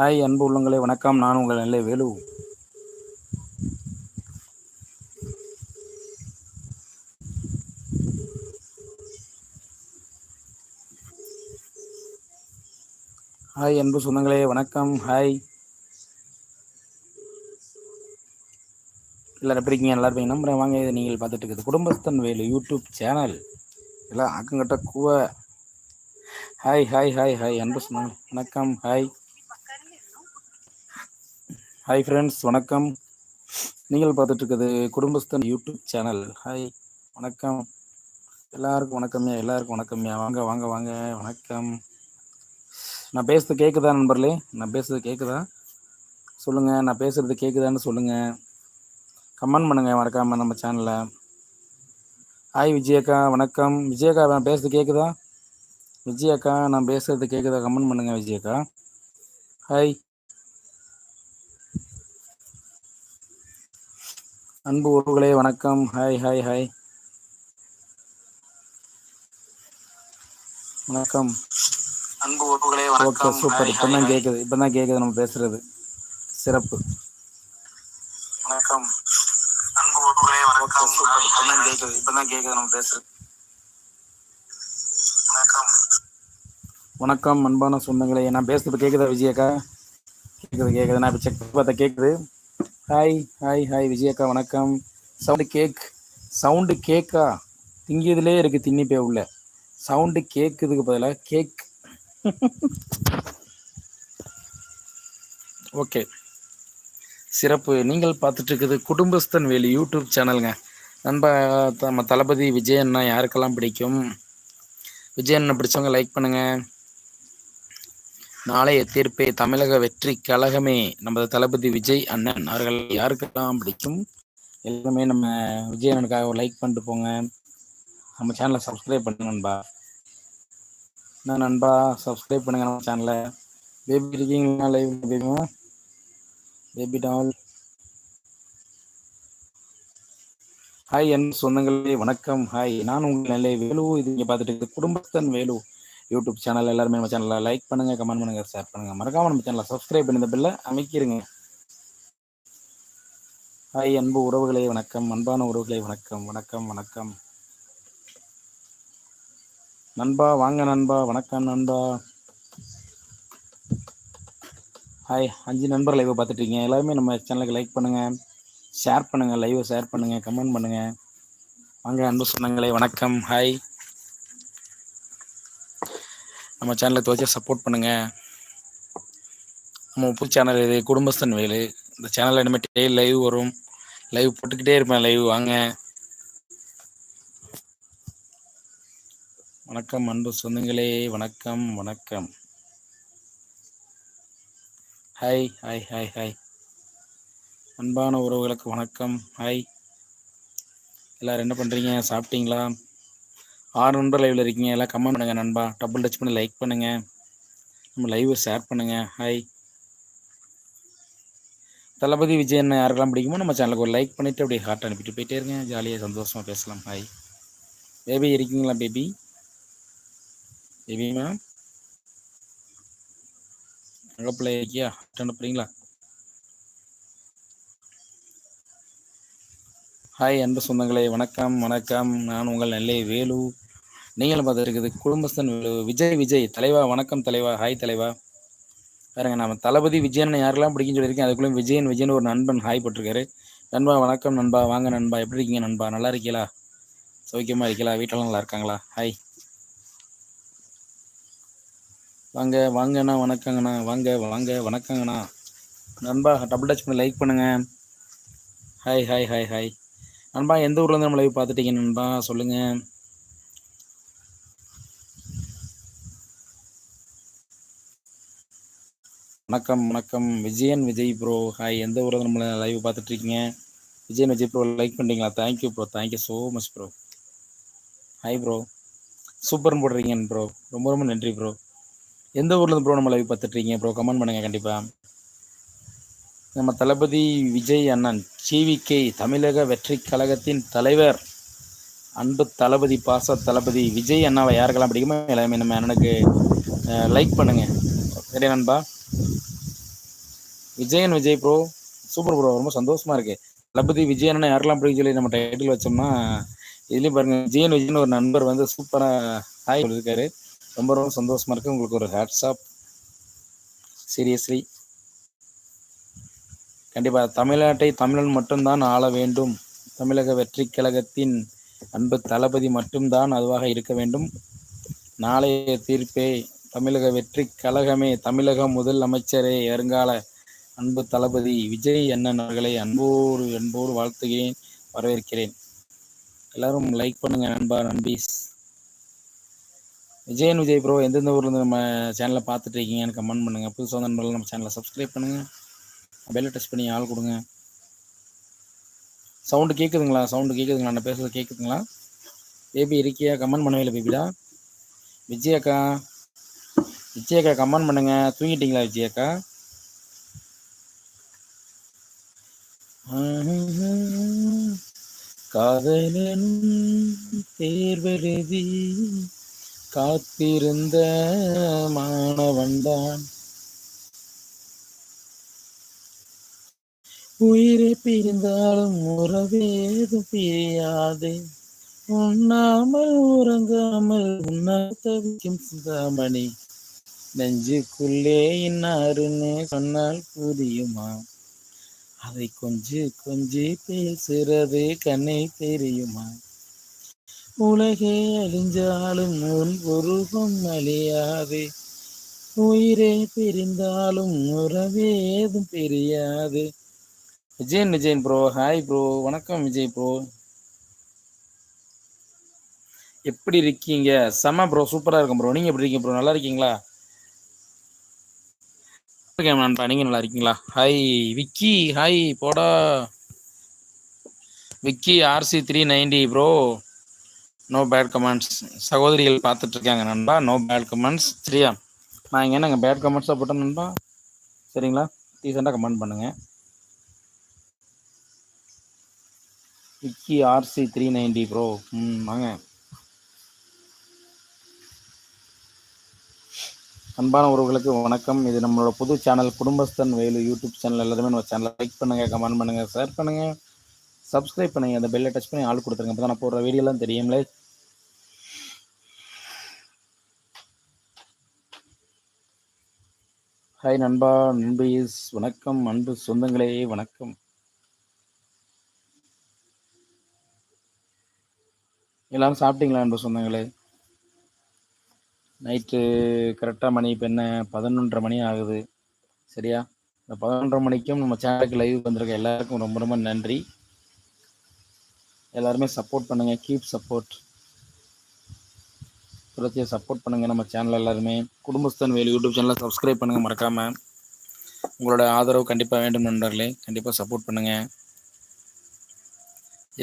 Hi அன்பு உள்ளங்களே வணக்கம். நான் உங்கள் நல்ல வேலு. ஹாய் அன்பு சொந்தங்களே வணக்கம். ஹாய். எல்லாரும் எப்படி இருக்கீங்க? நல்லா இருப்பீங்க. நம்புறேன். வாங்க இதை நீங்கள் பார்த்துட்டு இருக்குது குடும்பஸ்தன் வேலு யூடியூப் சேனல். எல்லாம் ஆக்கங்கட்ட கூவ. Hi hi hi hi. அன்பு சொன்னாங்க வணக்கம். ஹாய். ஹாய் ஃப்ரெண்ட்ஸ் வணக்கம். நீங்கள் பார்த்துட்ருக்குது குடும்பஸ்தன் யூடியூப் சேனல். ஹாய் வணக்கம். எல்லாருக்கும் வணக்கம்யா எல்லாருக்கும் வணக்கம்யா. வாங்க வாங்க வாங்க. வணக்கம். நான் பேசுறது கேட்குதா நண்பர்களே? நான் பேசுறது கேட்குதா சொல்லுங்கள் நான் பேசுகிறது கேட்குதான்னு சொல்லுங்கள் கமெண்ட் பண்ணுங்கள் மறக்காமல் நம்ம சேனலில் ஹாய் விஜயக்கா. வணக்கம். விஜயக்கா நான் பேசுறது கேட்குதா விஜயக்கா நான் பேசுகிறது கேட்குதா கமெண்ட் பண்ணுங்கள் விஜயக்கா. ஹாய் அன்பு உறவுகளே வணக்கம். ஹாய் ஹாய் ஹாய் வணக்கம். அன்பு உறவுகளே ஓகே வணக்கம். சூப்பர் ஹாய், இப்போ ஹாய், தான் ஹாய். கேட்குது இப்போ தான் கேட்குது நம்ம பேசுறது. சிறப்பு. வணக்கம். அன்பு உறவுகளே வணக்கம். சூப்பர் ஹாய், இப்போ ஹாய், தான் ஹாய். கேட்குது இப்போ தான் கேட்குது நம்ம பேசுறது. வணக்கம். வணக்கம் அன்பான சொந்தங்களே. நான் பேசுறது கேட்குதா விஜயக்கா கேட்குது கேட்குது நான் இப்போ செக் பார்த்தா கேட்குது ஹாய் ஹாய் ஹாய் விஜயக்கா வணக்கம். சவுண்டு கேக் சவுண்டு கேக்கா? திங்கியதுலே இருக்குது திண்ணிப்பே உள்ள சவுண்டு கேக்குதுக்கு பதிலாக கேக். ஓகே சிறப்பு. நீங்கள் பார்த்துட்டு இருக்குது குடும்பஸ்தன் வேலி யூடியூப் சேனலுங்க நண்ப நம்ம தளபதி விஜயன்னா யாருக்கெல்லாம் பிடிக்கும்? விஜயண்ணா பிடிச்சவங்க லைக் பண்ணுங்கள் நாளைய தீர்ப்பே தமிழக வெற்றி கழகமே. நமது தளபதி விஜய் அண்ணன் அவர்கள் யாருக்கெல்லாம் பிடிக்கும்? எல்லாமே நம்ம விஜய் அண்ணனுக்காக லைக் பண்ணிட்டு போங்க. நம்ம சேனலை சப்ஸ்கிரைப் பண்ணுங்க நண்பா. என்ன நண்பா சப்ஸ்கிரைப் பண்ணுங்க நம்ம சேனலை பேபி இருக்கீங்களா லைவ் பேபிமா பேபி டால் ஹாய் என் சொந்தங்களே வணக்கம். ஹாய் நான் உங்கள் நிலை வேலு. இது இங்கே பார்த்துட்டு குடும்பத்தன் வேலு. யூடியூப் சேனல் எல்லாருமே நம்ம சேனலில் லைக் பண்ணுங்கள் கமெண்ட் பண்ணுங்கள் ஷேர் பண்ணுங்கள் மறக்காமல் நம்ம சேனலை சப்ஸ்கிரைப் பண்ணி இந்த பில்லை அமைக்கிருங்க. ஹாய் அன்பு உறவுகளே வணக்கம். அன்பான உறவுகளே வணக்கம் வணக்கம் வணக்கம். நண்பா வாங்க நண்பா வணக்கம் நண்பா. ஹாய் அஞ்சு நண்பர் லைவை பார்த்துட்ருக்கீங்க. எல்லாருமே நம்ம சேனலுக்கு லைக் பண்ணுங்கள் ஷேர் பண்ணுங்கள் லைவை ஷேர் பண்ணுங்கள் கமெண்ட் பண்ணுங்கள் வாங்க அன்பு சொன்னங்களே வணக்கம். ஹாய் நம்ம சேனலை துவச்சி சப்போர்ட் பண்ணுங்கள் நம்ம புது சேனல் இது குடும்பஸ்தன் வேலு. இந்த சேனலில் இனிமேட்டு லைவ் வரும். லைவ் போட்டுக்கிட்டே இருப்பேன் லைவ் வாங்க. வணக்கம் அன்பு சொந்தங்களே வணக்கம் வணக்கம். ஹாய் ஹாய் ஹாய் ஹாய் அன்பான உறவுகளுக்கு வணக்கம். ஹாய் எல்லோரும் என்ன பண்ணுறீங்க சாப்பிட்டீங்களா? ஆறு நண்பர் லைவில் இருக்கீங்க. எல்லாம் கமெண்ட் பண்ணுங்க நண்பா. டபுள் டச் பண்ணி லைக் பண்ணுங்க. நம்ம லைவை ஷேர் பண்ணுங்க. ஹாய் தளபதி விஜய் என்ன யாருக்கெல்லாம் பிடிக்குமோ நம்ம சேனலுக்கு ஒரு லைக் பண்ணிவிட்டு அப்படியே ஹார்ட் அனுப்பிட்டு போயிட்டே இருங்க. ஜாலியாக சந்தோஷமாக பேசலாம். ஹாய் பேபி இருக்கீங்களா பேபி பேபி மேம் அகப்பிள்ளை இருக்கியா? ஹார்ட் அனுப்புறீங்களா? ஹாய் அன்பு சொந்தங்களே. வணக்கம் வணக்கம். நான் உங்கள் நெல்லை வேலு. நீங்களும் பார்த்துருக்குது. குடும்பஸ்தன் விஜய் விஜய். தலைவா வணக்கம் தலைவா. ஹாய் தலைவா. பாருங்க நம்ம தளபதி விஜயன் யாரெல்லாம் பிடிக்குன்னு சொல்லியிருக்கேன் அதுக்குள்ளே விஜயன் விஜயன் ஒரு நண்பன் ஹாய் போட்டிருக்காரு. நண்பா வணக்கம் நண்பா. வாங்க நண்பா. எப்படி இருக்கீங்க நண்பா? நல்லா இருக்கீங்களா? சௌக்கியமாக இருக்கீங்களா? வீட்டிலலாம் நல்லா இருக்காங்களா? ஹாய் வாங்க வாங்கண்ணா வணக்கங்கண்ணா. வாங்க வாங்க வணக்கங்கண்ணா. நண்பா டபுள் டச் பண்ணி லைக் பண்ணுங்க. ஹாய் ஹாய் ஹாய் ஹாய் நண்பா எந்த ஊர்லேருந்து நம்ம லைவ் பார்த்துட்டீங்க நண்பா? சொல்லுங்கள் வணக்கம் வணக்கம். விஜயன் விஜய் ப்ரோ ஹாய் எந்த ஊரில் நம்மளை லைவ் பார்த்துட்டு இருக்கீங்க விஜயன் விஜய் ப்ரோ லைக் பண்ணுறீங்களா thank you bro thank you so much bro hi bro சூப்பர்னு போடுறீங்க ப்ரோ ரொம்ப ரொம்ப நன்றி ப்ரோ எந்த ஊரில் ப்ரோ நம்ம லைவ் பார்த்துட்ருக்கீங்க ப்ரோ கமெண்ட் பண்ணுங்கள் கண்டிப்பாக நம்ம தளபதி விஜய் அண்ணன் சிவிகே தமிழக வெற்றி கழகத்தின் தலைவர் அன்பு தளபதி பாச தளபதி விஜய் அண்ணாவை யாருக்கெல்லாம் பிடிக்குமோ எல்லாமே நம்ம அண்ணனுக்கு லைக் பண்ணுங்கள் சரி நண்பா. Vijayan Vijay bro super bro ரொம்ப சந்தோஷமா இருக்கு. தளபதி விஜயன் யாரெல்லாம் பிடிக்கும் சொல்லி நம்ம டைட்டில் வச்சோம்னா இதுலயும் பாருங்க விஜயன் விஜயன் ஒரு நண்பர் வந்து சூப்பரா ஹாய் இருக்காரு. ரொம்ப ரொம்ப சந்தோஷமா இருக்கு. உங்களுக்கு ஒரு ஹேட்ஸ்அப் சீரியஸ்லி கண்டிப்பா தமிழ்நாட்டை தமிழன் மட்டும்தான் ஆள வேண்டும். தமிழக வெற்றி கழகத்தின் அன்பு தளபதி மட்டும்தான் அதுவாக இருக்க வேண்டும். நாளைய தீர்ப்பே தமிழக வெற்றி கழகமே தமிழக முதல் அமைச்சரே. வருங்கால அன்பு தளபதி விஜய் அண்ணன் அவர்களை அன்போடு அன்போடு வாழ்த்துகிறேன் வரவேற்கிறேன். எல்லாரும் லைக் பண்ணுங்க நண்பா நம்பீஸ் விஜயன் விஜய் ப்ரோ எந்தெந்த ஊர்ல இருந்து நம்ம சேனலை பார்த்துட்டு இருக்கீங்கன்னு கமெண்ட் பண்ணுங்க. புதுசாக நண்பர்கள் நம்ம சேனலை சப்ஸ்கிரைப் பண்ணுங்க. பெல்லை டச் பண்ணி ஆள் கொடுங்க. சவுண்டு கேட்குதுங்களா சவுண்டு கேட்குதுங்களா நான் பேசுறது கேட்குதுங்களா பேபி இருக்கியா? கமெண்ட் பண்ணவே இல்லை பேபிடா. விஜயக்கா விஜயக்கா கமெண்ட் பண்ணுங்க. தூங்கிட்டீங்களா விஜயக்கா? காதலன் தேர்வெழுதி காத்திருந்த மாணவன்தான். உயிரை பிரிந்தாலும் உறவேதும் பிரியாதே. உண்ணாமல் உறங்காமல் உண்ணா தவிக்கும் சிந்தாமணி. நெஞ்சுக்குள்ளே இன்னாருன்னு சொன்னால் புரியுமா? அதை கொஞ்சு கொஞ்சி பேசுறது கண்ணை தெரியுமா? உலகே அழிஞ்சாலும் உன் உருவம் அழியாது. உயிரே பிரிந்தாலும் உறவே ஏதும் பிரியாது. Vijayan Vijayan bro hi bro வணக்கம் விஜய் ப்ரோ எப்படி இருக்கீங்க? செம ப்ரோ சூப்பரா இருக்கும் ப்ரோ நீங்க எப்படி இருக்கீங்க ப்ரோ நல்லா இருக்கீங்களா? இருக்கேன் நண்பா நீங்க நல்லா இருக்கீங்களா? ஹாய் விக்கி ஹாய் போடா. Vicky RC three ninety bro no bad comments சகோதரிகள் பார்த்துட்டு இருக்காங்க நண்பா. நோ பேட் கமெண்ட்ஸ் சரியா? நான் இங்கே நாங்கள் பேட் கமெண்ட்ஸாக போட்டேன் நண்பா? சரிங்களா? டீசெண்டாக கமெண்ட் பண்ணுங்க. Vicky RC three ninety bro ம் வாங்க. அன்பான உறவுகளுக்கு வணக்கம். இது நம்மளோட புது channel Kudumbasthan Velu YouTube channel எல்லாருமே நம்ம சேனலை லைக் பண்ணுங்கள் கமெண்ட் பண்ணுங்கள் ஷேர் பண்ணுங்கள் சப்ஸ்கிரைப் பண்ணுங்க. அந்த பெல்லை டச் பண்ணி ஆள் கொடுத்துருங்க. அப்போ நான் போடுற வீடியோலாம் தெரியும்ல. ஹாய் நண்பா நண்பீஸ். வணக்கம். அன்பு சொந்தங்களே வணக்கம். எல்லாரும் சாப்பிட்டீங்களா அன்பு சொந்தங்களே? நைட்டு கரெக்டாக மணி இப்போ என்ன? பதினொன்றரை மணி ஆகுது. சரியா? இந்த பதினொன்றரை மணிக்கும் நம்ம சேனலுக்கு லைவ் வந்திருக்க எல்லாருக்கும் ரொம்ப ரொம்ப நன்றி. எல்லாருமே சப்போர்ட் பண்ணுங்கள் கீப் சப்போர்ட் தொடர்ச்சியாக சப்போர்ட் பண்ணுங்கள் நம்ம சேனல் எல்லாருமே. குடும்பஸ்தன் வேலு யூடியூப் சேனலை சப்ஸ்கிரைப் பண்ணுங்கள் மறக்காம. உங்களோட ஆதரவு கண்டிப்பாக வேண்டும் நண்பர்களே. கண்டிப்பாக சப்போர்ட் பண்ணுங்கள்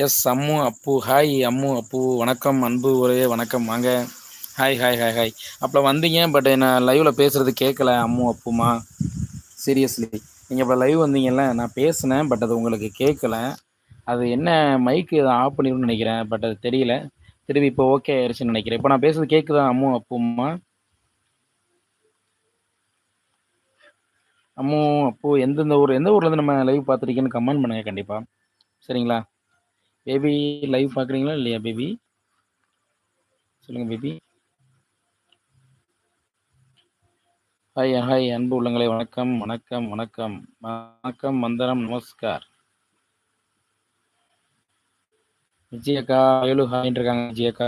எஸ் அம்மு அப்பு. ஹாய் அம்மு அப்பு. வணக்கம் அன்பு ஒரே வணக்கம். வாங்க. ஹாய் ஹாய் ஹாய் ஹாய் அப்போ வந்தீங்க பட் நான் லைவில் பேசுகிறது கேட்கல அம்மு அப்புமா. சீரியஸ்லி நீங்கள் இப்போ லைவ் வந்தீங்கல்ல நான் பேசினேன் பட் அது உங்களுக்கு கேட்கல அது என்ன மைக்கு ஆஃப் பண்ணிடணும்னு நினைக்கிறேன் பட் அது தெரியல. திரும்பி இப்போ ஓகே ஆயிடுச்சுன்னு நினைக்கிறேன். இப்போ நான் பேசுறது கேட்குதா அம்மு அப்புமா? அம்மு அப்போ எந்தெந்த ஊர் எந்த ஊர்லேருந்து நம்ம லைவ் பார்த்துருக்கீங்கன்னு கமெண்ட் பண்ணுங்க கண்டிப்பாக சரிங்களா? பேபி லைவ் பார்க்குறீங்களா இல்லையா பேபி சொல்லுங்கள் பேபி ஹாய் ஹாய் அன்பு உள்ளங்களே வணக்கம் வணக்கம் வணக்கம். வணக்கம் வந்தனம் நமஸ்கார். விஜயக்கா ஏழு ஹாய்ன்னு இருக்காங்க விஜயக்கா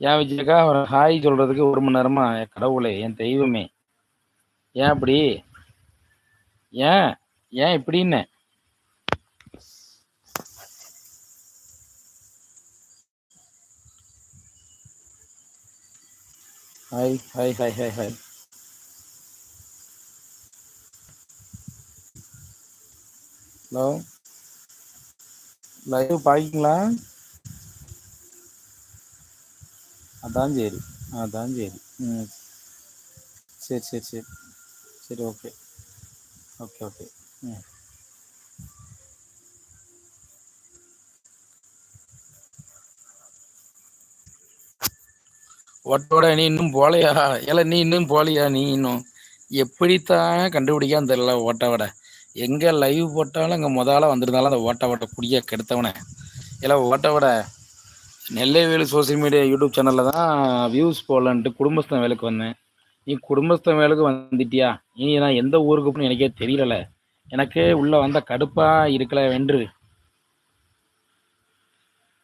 ஏன் விஜயக்கா அவர் ஹாய் சொல்றதுக்கு ஒரு மணி நேரமா என் கடவுளே என் தெய்வமே. ஏன் அப்படி? ஏன்? ஏன் இப்படின்னு hi hi hi hi hi hello? Live பாக்கிங்களா அதான் சரி அதான் சரி. ம். சரி சரி சரி. சரி ஓகே. Okay okay. ம். ஒட்டோட நீ இன்னும் போலையா? ஏல நீ இன்னும் போலையா? நீ இன்னும்? எப்படித்தான் கண்டுபிடிக்கான்னு தெரியல ஓட்டோட எங்கே லைவ் போட்டாலும் இங்கே முதல்ல வந்திருந்தாலும் அந்த ஓட்ட ஓட்ட குடிய கெடுத்தவனே. இல்லை ஓட்ட விட நெல்லைவேலு சோசியல் மீடியா யூடியூப் சேனலில் தான் வியூஸ் போடலான்ட்டு குடும்பஸ்தன் வேலைக்கு வந்தேன். நீ குடும்பஸ்தன் வேலைக்கு வந்துட்டியா? நீ நான் எந்த ஊருக்கு போகணும்னு எனக்கே தெரியல எனக்கு உள்ளே வந்த கடுப்பாக இருக்கல வென்று.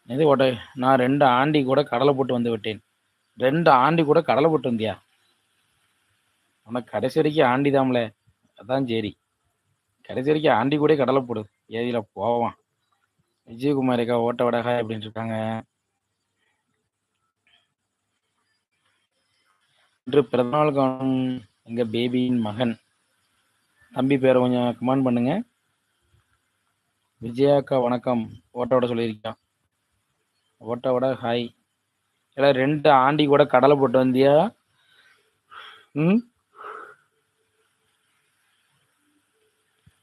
எது ஓட்ட? நான் ரெண்டு ஆண்டி கூட கடலை போட்டு வந்து விட்டேன். ரெண்டு ஆண்டி கூட கடலை போட்டு வந்தியா? உனக்கு கடைசி வரைக்கும் ஆண்டி தாம்ல. அதான் சரி கடைசி வரைக்கும் ஆண்டி கூட கடலை போடு. ஏதியில் போவான். விஜயகுமார் அக்கா ஓட்ட வடகா அப்படின்னு இருக்காங்க. இன்று பிறந்தநாள் காணும் எங்க பேபியின் மகன். தம்பி பேரை கொஞ்சம் கமெண்ட் பண்ணுங்க. விஜயா அக்கா வணக்கம். ஓட்டோட சொல்லியிருக்கான் ஓட்டோட ஹாய். இல்லை ரெண்டு ஆண்டி கூட கடலை போட்டு வந்தியா? ம்?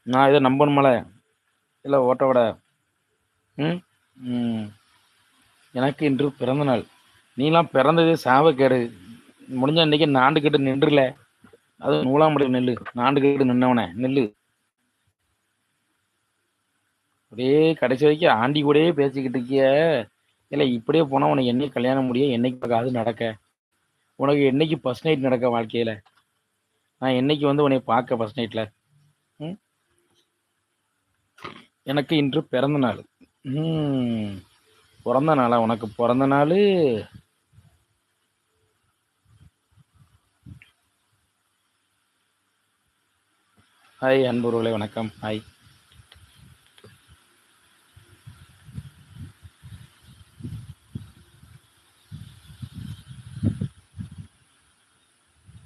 நான் இதை நம்பணுமல? இல்லை ஓட்டோட ம்? ம். எனக்கு இன்று பிறந்த நாள். நீலாம் பிறந்தது சாவக்கேடு முடிஞ்ச அன்றைக்கி நாண்டு கேட்டு நின்றுல. அது நூலாம்படி நெல்லு. நாண்டு கேட்டு நின்னவனே நெல்லு. அப்படியே கடைசி வரைக்கும் ஆண்டி கூடயே பேசிக்கிட்டு இருக்கிய. இல்லை இப்படியே போனால் உனக்கு என்னைக்கு கல்யாணம் முடியும்? என்னைக்கு பார்க்காது நடக்க. உனக்கு என்னைக்கு ஃபர்ஸ்ட் நைட் நடக்க வாழ்க்கையில்? நான் என்னைக்கு வந்து உன்னை பார்க்க ஃபர்ஸ்ட் நைட்டில் ம்? எனக்கு இன்று பிறந்த நாள். ம். பிறந்த நாளா? உனக்கு பிறந்த நாள்? ஹாய் அன்புறவுகளே வணக்கம். ஹாய்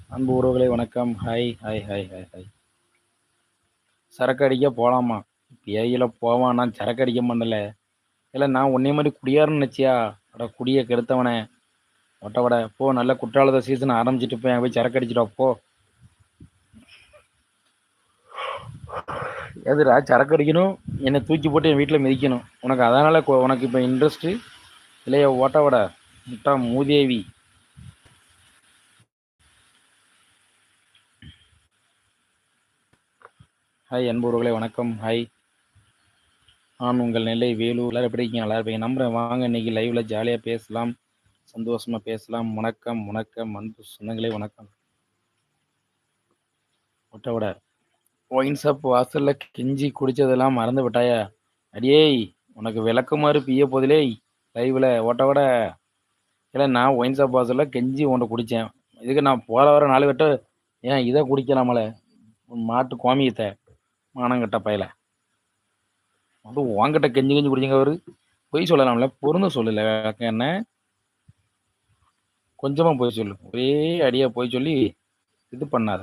அன்பு உறவுகளை வணக்கம். Hi hi hi hi hi சரக்கு அடிக்க போகலாமா பேயில போவான். நான் சரக்கு அடிக்க மாட்டல இல்லை நான் உன்னே மாதிரி குடியாருன்னு நினச்சியா? அட குடியை கெடுத்தவனே. ஒட்ட வட போ. நல்ல குற்றாலத சீசன் ஆரம்பிச்சிட்டு போய் அங்கே போய் சரக்கு அடிச்சிடா போ. எதுடா சரக்கு அடிக்கணும்? என்னை தூக்கி போட்டு என் வீட்டில் மிதிக்கணும். உனக்கு அதனால் உனக்கு இப்போ இன்ட்ரெஸ்ட்டு இல்லையா ஓட்ட வட முட்டா மூதேவி. ஹாய் அன்புறவுகளே வணக்கம். ஹாய் நான் உங்கள் நெல்லை வேலூர் எல்லாரும் எப்படி இருக்கீங்க நல்லா இருப்பீங்க. நம்புறேன். வாங்க இன்னைக்கு லைவ்ல ஜாலியாக பேசலாம். சந்தோஷமா பேசலாம். வணக்கம் வணக்கம். அன்பு சொந்தங்களே வணக்கம். விட்ட விட ஒயின் ஷாப் வாசல்ல கெஞ்சி குடிச்சதெல்லாம் மறந்து விட்டாயா? அடியேய் உனக்கு விளக்குமாறு பிய போதிலே. லைவ்ல ஓட்ட விட இல்லை நான் ஒயின் ஷாப் வாசல்ல கெஞ்சி உன்னை குடித்தேன் இதுக்கு நான் போகிற வர நாலு வட்ட ஏன் இதை குடிக்கலாமல? மாட்டு கோமியத்தை மானங்கட்ட பயலை. அது உன்கிட்ட கெஞ்சி கெஞ்சி குடிச்சிங்க அவரு. பொய் சொல்லலாம்ல பொருந்த சொல்லல என்ன? கொஞ்சமா போய் சொல்லு. ஒரே அடியா போய் சொல்லி இது பண்ணாத.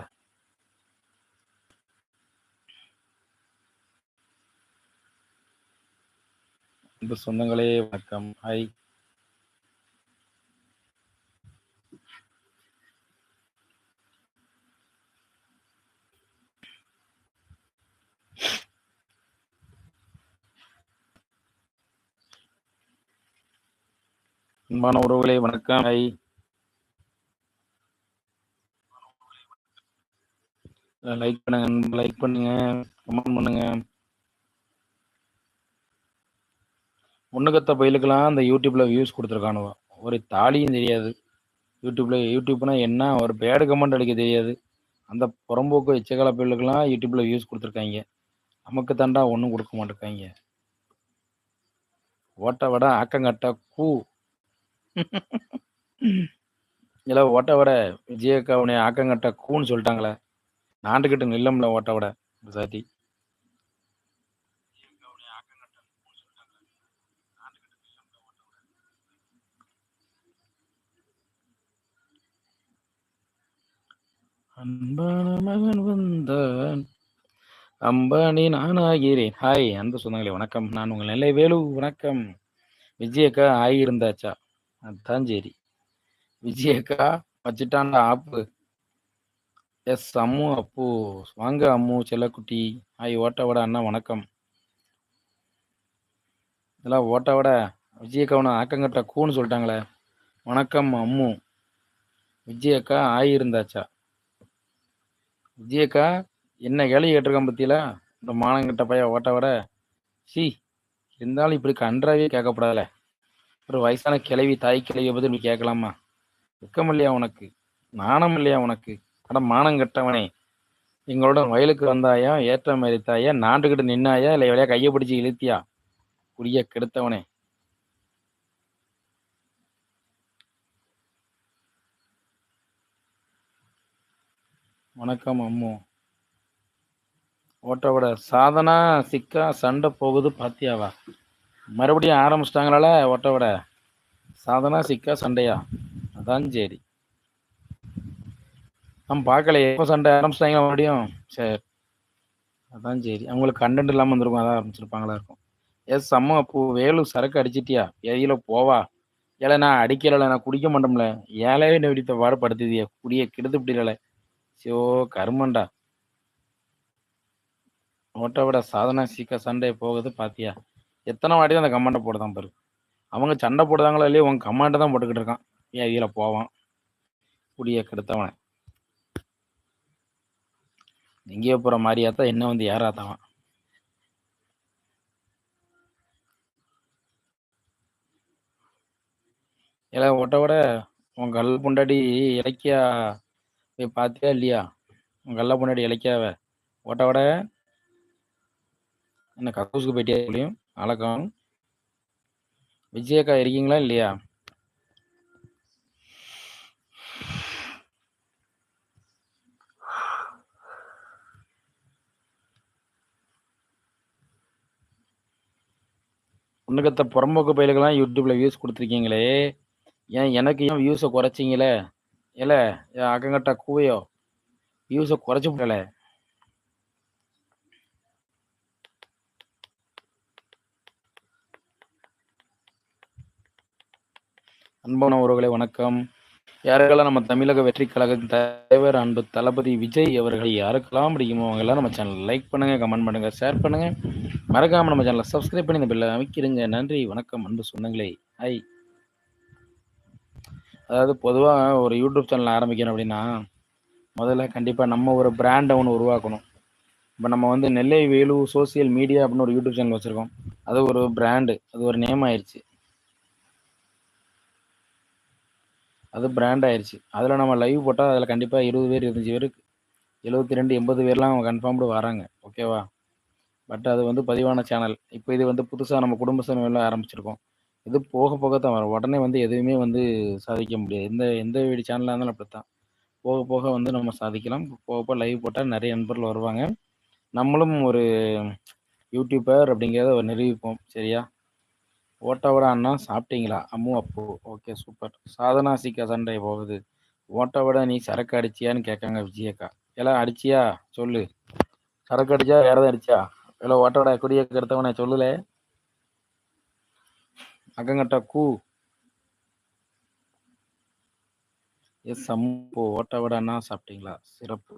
அன்பு சொந்தங்களே வணக்கம். ஹாய் அன்பான உறவுகளே வணக்கம். ஹாய் லைக் பண்ணுங்க லைக் பண்ணுங்க கமெண்ட் பண்ணுங்க. ஒண்ணுக்கத்த பயிலுக்கெல்லாம் அந்த யூடியூப்ல வியூஸ் கொடுத்துருக்கானுவா. ஒரு தாலியும் தெரியாது. யூடியூப்ல யூடியூப்னா என்ன? ஒரு பேடு கமெண்ட் அடிக்க தெரியாது. அந்த புறம்போக்கு இச்சகால பயிலுக்கெல்லாம் யூடியூப்ல வியூஸ் கொடுத்துருக்காங்க. நமக்கு தாண்டா ஒன்றும் கொடுக்க மாட்டேங்காங்க ஓட்ட வட ஆக்கங்கட்ட கூ. இல்லை ஓட்ட வட விஜயக்கா உன்னை ஆக்கங்கட்ட கூன்னு சொல்லிட்டாங்களே. நாண்டுக்கிட்டு நில்லம்ல ஓட்ட வட சாத்தி. அன்பான மகன் வந்தான். அம்பானி நானாகிறேன். ஹாய் அன்பு சொந்தங்களே வணக்கம். நான் உங்கள் நெல்லை வேலு வணக்கம். விஜயக்கா ஆகியிருந்தாச்சா அதான் சரி விஜயக்கா வச்சுட்டான்டா ஆப்பு. எஸ் அம்மு அப்பு வாங்க அம்மு செல்லக்குட்டி. ஹாய் ஓட்ட விட அண்ணா வணக்கம். இதெல்லாம் ஓட்ட வட. விஜயக்காவனை ஆக்கங்கட்ட கூன்னு சொல்லிட்டாங்களே. வணக்கம் அம்மு. விஜயக்கா ஆகியிருந்தாச்சா விஜயக்கா என்ன கேள்வி கேட்டிருக்கான் பத்தியில? இந்த மானங்கிட்ட பையன் ஓட்ட விட. சி இருந்தாலும் இப்படி கன்றாவே கேட்கப்படாதல ஒரு வயசான கிழவி தாய் கிழவியை பற்றி இப்படி கேட்கலாமா வெக்கம் இல்லையா உனக்கு? நாணம் இல்லையா உனக்கு? அட மானம் கெட்டவனே. எங்களோட வயலுக்கு வந்தாயா? ஏற்ற மறித்தாயா நாண்டுகிட்டு நின்னாயா? இல்லை எவ்வளையா கையை பிடிச்சி இழுத்தியா? குடிய கெடுத்தவனே. வணக்கம் அம்மு. ஓட்டோட சாதனா சிக்கா சண்டை போகுது பாத்தியாவா? மறுபடியும் ஆரம்பிச்சிட்டாங்களால ஓட்டோட சாதனா சிக்கா சண்டையா? அதான் சரி நம்ம பார்க்கல எப்போ சண்டை ஆரம்பிச்சிட்டாங்களா மறுபடியும்? சரி. அதான் சரி அவங்களுக்கு கண்டென்ட் இல்லாமல் வந்திருக்கும் அதான் ஆரம்பிச்சிருப்பாங்களா இருக்கும். எஸ் அம்மா பூ. வேலு சரக்கு அடிச்சிட்டியா? எதில போவா. ஏல நான் அடிக்கலை நான் குடிக்க மாட்டோம்ல. ஏழையே நெடித்த பாடுபடுத்துதியா குடிய கெடுத்து பிடிக்கல சோ கருமண்டா. ஓட்ட விட சாதனா சீக்க சண்டை போகுது பாத்தியா? எத்தனை வாட்டி தான் அந்த கமாண்டை போடுதான் பாரு. அவங்க சண்டை போடுதாங்களோ இல்லையோ உன் கமாண்டை தான் போட்டுக்கிட்டு இருக்கான். ஏன் இதில் போவான்? குடிய கெடுத்தவன். எங்கேயோ போகிற மாதிரியா தான் என்ன வந்து ஏறாதவன் இல்லை ஒட்ட விட உன் கல் பொண்டாடி இலக்கியா போய் பார்த்தியா இல்லையா? உன் கல்ல பொண்டாடி இலக்கியாவ. ஓட்ட விட என்ன கக்கூசுக்கு போயிட்டியா எப்படியும் வணக்கம் விஜயக்கா இருக்கீங்களா இல்லையா? உன்னகத்த புறம்போக்கு பயிலுக்கெல்லாம் யூடியூப்ல வியூஸ் கொடுத்துருக்கீங்களே. ஏன் எனக்கு ஏன் வியூஸை குறைச்சிங்களே? இல்லை அக்கங்கட்டா கூவையோ வியூஸை குறைச்சி போடலை அன்பான உறவுகளை வணக்கம். யாருக்கெல்லாம் நம்ம தமிழக வெற்றி கழக தலைவர் அன்பு தளபதி விஜய் அவர்கள் யாருக்கெல்லாம் பிடிக்குமோ அவங்கெல்லாம் நம்ம சேனல் லைக் பண்ணுங்க கமெண்ட் பண்ணுங்க ஷேர் பண்ணுங்க. மறக்காம நம்ம சேனலை சப்ஸ்கிரைப் பண்ணி இந்த பில்லை அமைக்கிறீங்க நன்றி வணக்கம் அன்பு சொந்தங்களே. ஐ அதாவது பொதுவாக ஒரு யூடியூப் சேனல் ஆரம்பிக்கணும் அப்படின்னா முதல்ல கண்டிப்பாக நம்ம ஒரு பிராண்டை ஒன்று உருவாக்கணும். இப்போ நம்ம வந்து நெல்லை வேலு சோசியல் மீடியா அப்படின்னு ஒரு யூடியூப் சேனல் வச்சுருக்கோம். அது ஒரு பிராண்டு அது ஒரு நேம் ஆயிடுச்சு அது பிராண்ட் ஆயிடுச்சு அதில் நம்ம லைவ் போட்டால் அதில் கண்டிப்பாக இருபது பேர் இருபத்தஞ்சி பேருக்கு எழுபத்தி ரெண்டு எண்பது பேர்லாம் அவங்க கன்ஃபார்ம்டு வராங்க. ஓகேவா பட் அது வந்து பதிவான சேனல் இப்போ இது வந்து புதுசாக நம்ம குடும்ப சேனலில் ஆரம்பிச்சிருக்கோம். இது போக போக தான் வரும். உடனே வந்து எதுவுமே வந்து சாதிக்க முடியாது. எந்த எந்த வீடு சேனலாக இருந்தாலும் அப்படி தான் போக போக வந்து நம்ம சாதிக்கலாம். போக போக லைவ் போட்டால் நிறைய நண்பர்கள் வருவாங்க. நம்மளும் ஒரு யூடியூபர் அப்படிங்கிறத நிரூபிப்போம். சரியா? ஓட்டவட அண்ணா சாப்பிட்டீங்களா? அம்மு அப்பு. Okay super. சாதனா சீக்கா சண்டை போகுது. ஓட்டவட நீ சரக்கு அடிச்சியான்னு கேட்காங்க விஜயக்கா. எல்லாம் அடிச்சியா? சொல்லு. சரக்கு அடிச்சா வேற அடிச்சா? இல்லை ஓட்டவட குடிய கெடுத்தவனே சொல்லல. அக்கங்கட்டா கூ. எஸ் அம்மு ஓட்டவட அண்ணா சாப்பிட்டீங்களா? சிறப்பு.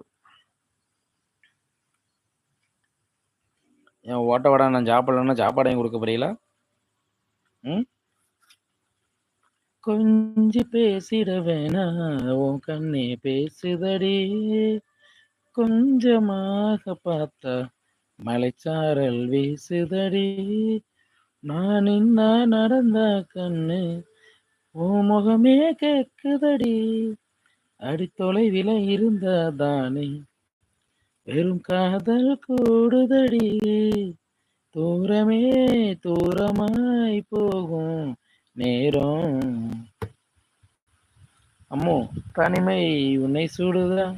ஏன் ஓட்டவடா விட நான் சாப்பிடலன்னா சாப்பாடையும் கொடுக்க போறீங்களா? கொஞ்சி பேசிட வேணா உன் கண்ணே பேசுதடி. கொஞ்சமாக பார்த்தா மலைச்சாரல் வீசுதடி. நான் என்ன நடந்தா கண்ணு உன் முகமே கேக்குதடி. அடி தொலைவில இருந்தா தானே வெறும் காதல் கூடுதடி. தூரமே தூரமாய் போகும் நேரம். அம்மோ தனிமை உன்னை சுடுதா?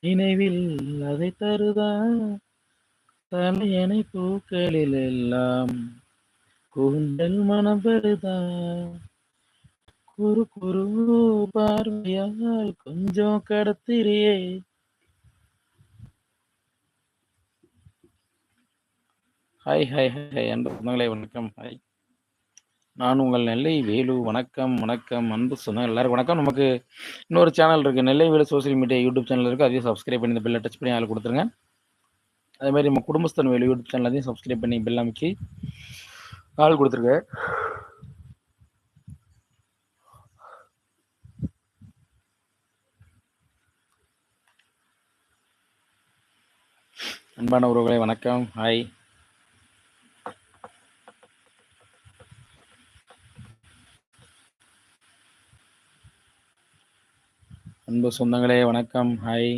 நினைவில் அதை தருதா? தலையணை பூக்களில் எல்லாம் கூந்தல் மனம் வருதா குறு குறு பார்வையால் கொஞ்சம் கடத்திரியே. ஹாய் ஹாய் ஹாய் அன்பு சொந்தங்களே வணக்கம். ஹாய். நான் உங்கள் நெல்லை வேலு. வணக்கம் வணக்கம். அன்பு சொந்தங்கள் எல்லாருக்கும் வணக்கம். நமக்கு இன்னொரு சேனல் இருக்குது Nellai Velu social media YouTube channel இருக்குது அதையும் சப்ஸ்கிரைப் பண்ணி இந்த பில்லை டச் பண்ணி அதில் கொடுத்துருங்க. அதே மாதிரி நம்ம குடும்பஸ்தன் வேலு யூடியூப் சேனல் அதையும் சப்ஸ்கிரைப் பண்ணி பில் அமைக்கி ஆள் கொடுத்துருங்க. அன்பான உறவுகளே வணக்கம். ஹாய். அன்பு சொந்தங்களே வணக்கம். ஹாய்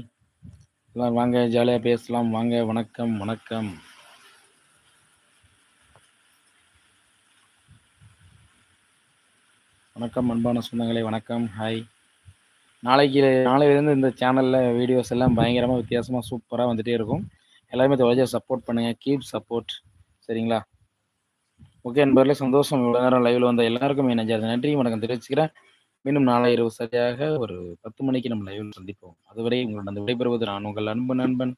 எல்லாம் வாங்க ஜாலியாக பேசலாம். வாங்க வணக்கம் வணக்கம். வணக்கம் அன்பான சொந்தங்களே வணக்கம். ஹாய் நாளைக்கு நாளையிலேருந்து இந்த சேனலில் வீடியோஸ் எல்லாம் பயங்கரமாக வித்தியாசமாக சூப்பராக வந்துகிட்டே இருக்கும். எல்லாருமே தொடர்ச்சியாக சப்போர்ட் பண்ணுங்கள் கீப் சப்போர்ட் சரிங்களா? ஓகே என்பதில் சந்தோஷம். இவ்வளோ நேரம் லைவில் வந்த எல்லாருக்கும் என் நன்றி. வணக்கம் தெரிவிச்சுக்கிறேன். மீண்டும் நாளை இரவு சரியாக ஒரு பத்து மணிக்கு நம்ம லைவில் சந்திப்போம். அதுவரை உங்களுடன் அந்த விடைபெறுவது நான் உங்கள் அன்பு நண்பன்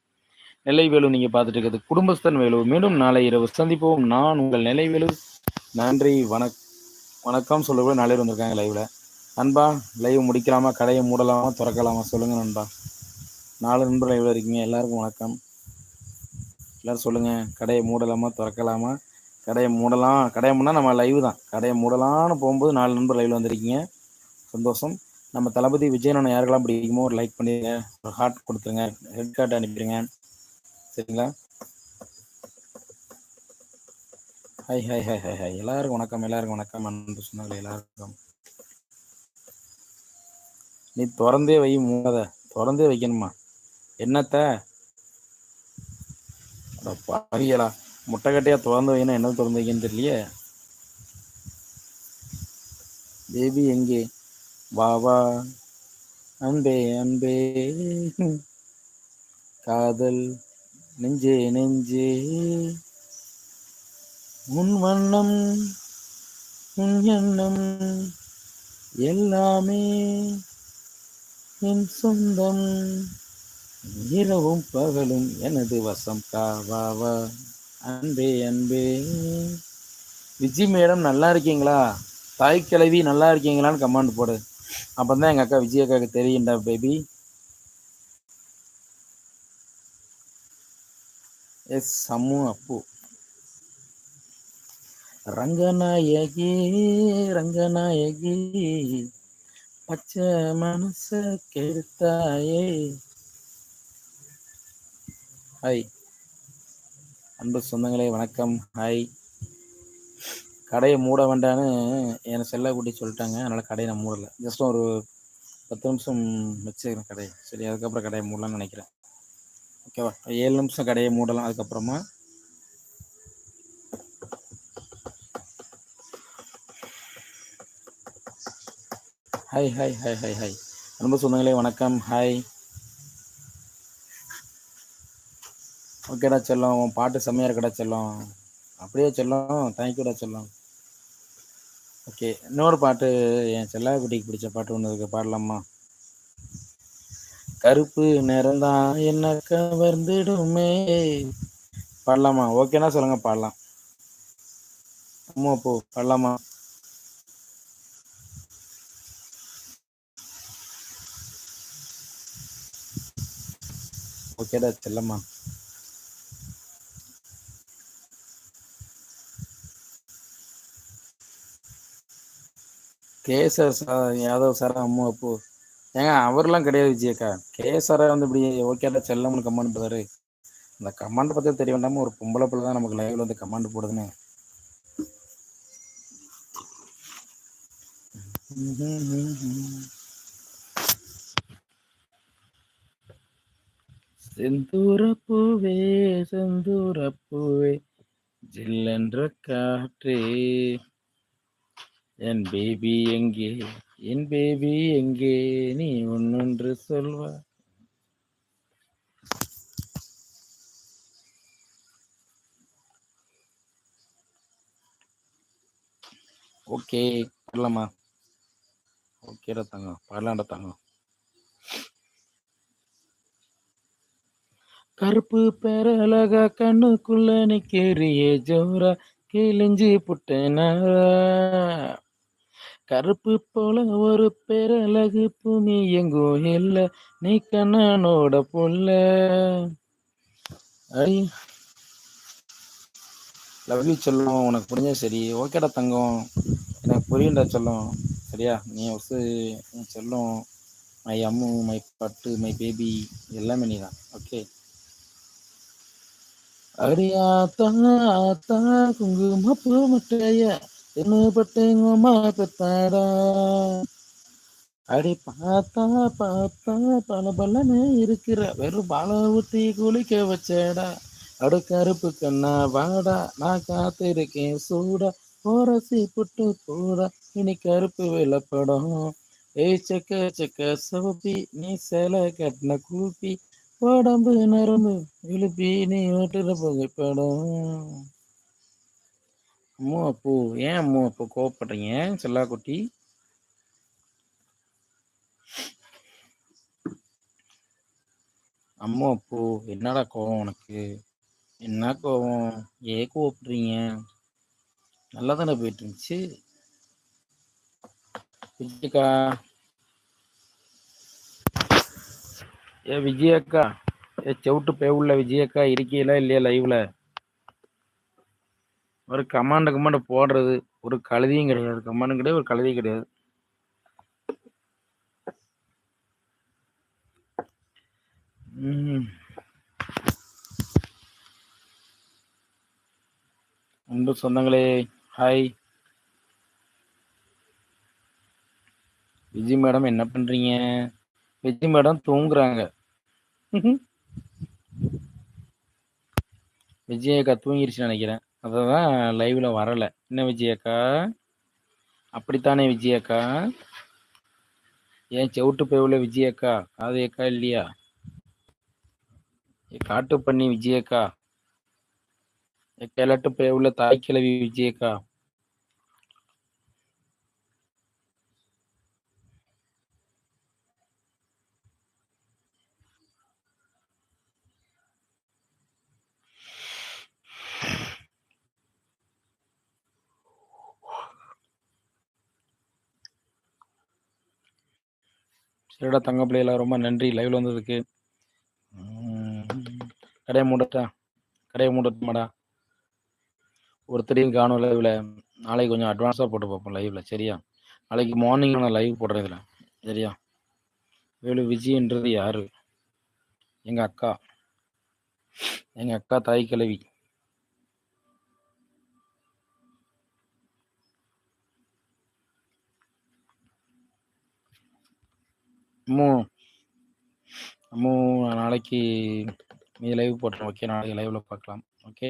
நிலைவேலு நீங்கள் பார்த்துட்டு இருக்கிறது குடும்பஸ்தன் வேலு. மீண்டும் நாளை இரவு சந்திப்போம். நான் உங்கள் நிலைவேலு நன்றி. வணக் வணக்கம் சொல்லக்கூட நாளை வந்திருக்காங்க லைவில் நண்பா லைவ் முடிக்கலாமா? கடையை மூடலாமா? திறக்கலாமா? சொல்லுங்கள் நண்பா. நாலு நண்பர் லைவில் இருக்கீங்க. எல்லாருக்கும் வணக்கம். எல்லோரும் சொல்லுங்கள் கடையை மூடலாமா? திறக்கலாமா? கடையை மூடலாம். கடையை மூடனா நம்ம லைவ் தான். கடையை மூடலான்னு போகும்போது நாலு நண்பர் லைவில் வந்திருக்கீங்க. சந்தோஷம். நம்ம தளபதி விஜயனனை யாருக்கெல்லாம் பிடிக்குமோ ஒரு லைக் பண்ணிடுங்க ஒரு ஹார்ட் கொடுத்துருங்க. ஹெட் கார்டு அனுப்பிடுங்க. சரிங்களா? Hi hi hi hi hi எல்லாருக்கும் வணக்கம் எல்லாருக்கும் வணக்கம். அன்பு சொன்னாங்களே எல்லாருக்கும். நீ திறந்தே வை மூடாத. திறந்தே வைக்கணுமா? என்னத்த? பாவியலா முட்டைக்கட்டையா திறந்து வைக்கணும் என்ன திறந்து வைக்கன்னு தெரியலையே. பேபி எங்கே? வா வா. அன்பே அன்பே. காதல் நெஞ்சே நெஞ்சே. உன் வண்ணம் உன் எண்ணம் எல்லாமே என் சொந்தம். இரவும் பகலும் எனது வசம். காவாவா அன்பே அன்பே. விஜி மேடம் நல்லா இருக்கீங்களா? தாய் கிழவி நல்லா இருக்கீங்களான்னு கமாண்ட் போடு. அப்போ தான் எங்கள் அக்கா விஜய் அக்காவுக்கு தெரியும்டா பேபி எஸ் சம்மு அப்பு. ரங்கநாயகி ரங்கநாயகி பச்சை மனச கெடுத்தாயே. ஹாய். அன்பு சொந்தங்களே வணக்கம். ஹாய். கடையை மூட வேண்டான்னு என்னை செல்ல கூட்டி சொல்லிட்டாங்க. அதனால் கடையை நான் மூடலை. ஜஸ்ட் ஒரு பத்து நிமிஷம் வச்சுக்கிறேன் கடையை. சரி அதுக்கப்புறம் கடையை மூடலாம்னு நினைக்கிறேன். ஓகேவா ஏழு நிமிஷம் கடையை மூடலாம். அதுக்கப்புறமா hi hi hi hi hi அன்பு சொந்தங்களே வணக்கம். ஹாய் ஓகேடா செல்லம். உன் பாட்டு செம்மையாக இருக்கடா செல்லம். அப்படியே செல்லம். தேங்க்யூடா செல்லம். ஓகே. இன்னொரு பாட்டு என் செல்லாக்குட்டிக்கு பிடிச்ச பாட்டு ஒன்று இருக்கு. பாடலாமா? கருப்பு நிறந்தா என்ன கவர்ந்துடுமே. பாடலாமா? ஓகேனா சொல்லுங்க பாடலாம். அம்மா போ பாடலாமா? ஓகேடா செல்லம்மா. கேசர் சார் யாதவ் சார் அம்மா அப்போ. ஏங்க அவர்லாம் கிடையாது விஜயக்கா. கேசரா வந்து இப்படி ஓகேடா செல்லம்னு கமெண்ட் போதாரு அந்த கமெண்ட் பற்றி தெரிய வேண்டாம ஒரு பொம்பளை பிள்ளை தான் நமக்கு லைவ்ல வந்து கமெண்ட் போடுதுன்னு. செந்தூர அப்பூவே ஜில்லென்ற காற்றே. என் பேபி எங்கே? என் பேபி எங்கே? நீ ஒன்னொன்று சொல்வா. ஓகே பாடலாமா ஓகேடா தங்கம். பாடலாம்டா தங்கம். கருப்பு பேரழகா கண்ணுக்குள்ள நிக்கிறியே ஜோரா. கிழிஞ்சி புட்டேனா கருப்பு போல ஒரு பேரழகு பூமி எங்கோ இல்ல நீ கண்ணனோட புள்ள. ஐ லவ் யூ சொல்லும் உனக்கு புரிஞ்சா சரி. ஓகேடா தங்கம். எனக்கு புரியும்டா சொல்லும். சரியா? நீ வந்து நீ சொல்லும். மை அம்மு மை பட்டு மை பேபி எல்லாமே நீ தான் ஓகே அடியாத்தா ஆத்தா குங்குமப்பூ முட்டைய. என்ன பட்டேங்கம்மா பெத்தாடா அடி பார்த்தா பார்த்தா பல பலன்னு இருக்கிற வெறும் பாலை ஊத்தி குளிக்க வச்சேடா. அடு கருப்பு கண்ணா வாடா நான் காத்திருக்கேன் சூடா. போரசி புட்டு போடா இனி கருப்பு விளப்படம் ஏய் செக்க செக்க சவப்பி நீ சேலை கட்டின கூப்பி. உடம்பு நரம்பு இழுப்பி நீ ஓட்டுற புகைப்படம். அம்மு அப்போ ஏன் அம்மு அப்போ கோவப்படுறீங்க செல்லா குட்டி? அம்மு அப்பூ என்னடா கோவம் உனக்கு? என்ன கோவம்? ஏன் கோவப்படுறீங்க? நல்லா தானே போயிட்டு இருந்துச்சு விஜயக்கா? ஏ விஜயக்கா? ஏ செவிட்டு பேவுள்ள விஜயக்கா இருக்கீங்களா இல்லையா லைவ்ல ஒரு கமாண்ட கமாண்ட போடுறது ஒரு கழுதியும் கிடையாது கமாண்டும் கிடையாது ஒரு கழுதியும் கிடையாது. அன்பு சொந்தங்களே ஹாய் விஜய் மேடம் என்ன பண்றீங்க? விஜய் மேடம் தூங்குறாங்க. விஜயக்கா தூங்கிருச்சுன்னு நினைக்கிறேன். அததான் லைவ்ல வரலை. என்ன விஜயக்கா? அப்படித்தானே விஜயக்கா? ஏன் செவிட்டு போய்வுல விஜயக்கா? காதையக்கா இல்லையா? ஏ காட்டு பண்ணி விஜயக்கா கிழட்டு போய்வுல தாய் கிழவி விஜயக்கா? சரிடா தங்க பிள்ளைகளா? ரொம்ப நன்றி. லைவ்ல வந்ததுக்கு. கடையை மூடட்டா? கடையை மூடட்டுமாடா? ஒருத்தரையும் காணும் லைவ்ல நாளைக்கு கொஞ்சம் அட்வான்ஸாக போட்டு பார்ப்போம் லைவ்ல சரியா? நாளைக்கு மார்னிங் நான் லைவ் போடுறேன் இதில். சரியா? வேலு விஜயன்றது யாரு? எங்கள் அக்கா. எங்கள் அக்கா தாய் கிழவி. அம்மு அம்மு நாளைக்கு நீ லைவ் போட்டுறேன் ஓகே நாளைக்கு லைவ்ல பார்க்கலாம். ஓகே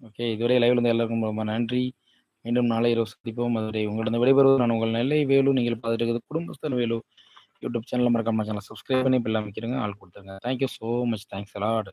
ஓகே இதுவரை லைவ்ல இருந்து எல்லாருக்கும் ரொம்ப நன்றி. மீண்டும் நாளை இரவு சந்திப்போம். அதுவரை உங்களிடம் விடைபெறுவது நான் உங்கள் நெல்லை வேலு. நீங்கள் பார்த்துட்டு இருக்கிறது குடும்பஸ்தன் வேலு. யூடியூப் சேனல் மறக்காம சேனல் சப்ஸ்கிரைப் பண்ணி இப்போ எல்லாம் அமைக்கிறங்க ஆள் கொடுத்துருங்க. Thank you so much thanks a lot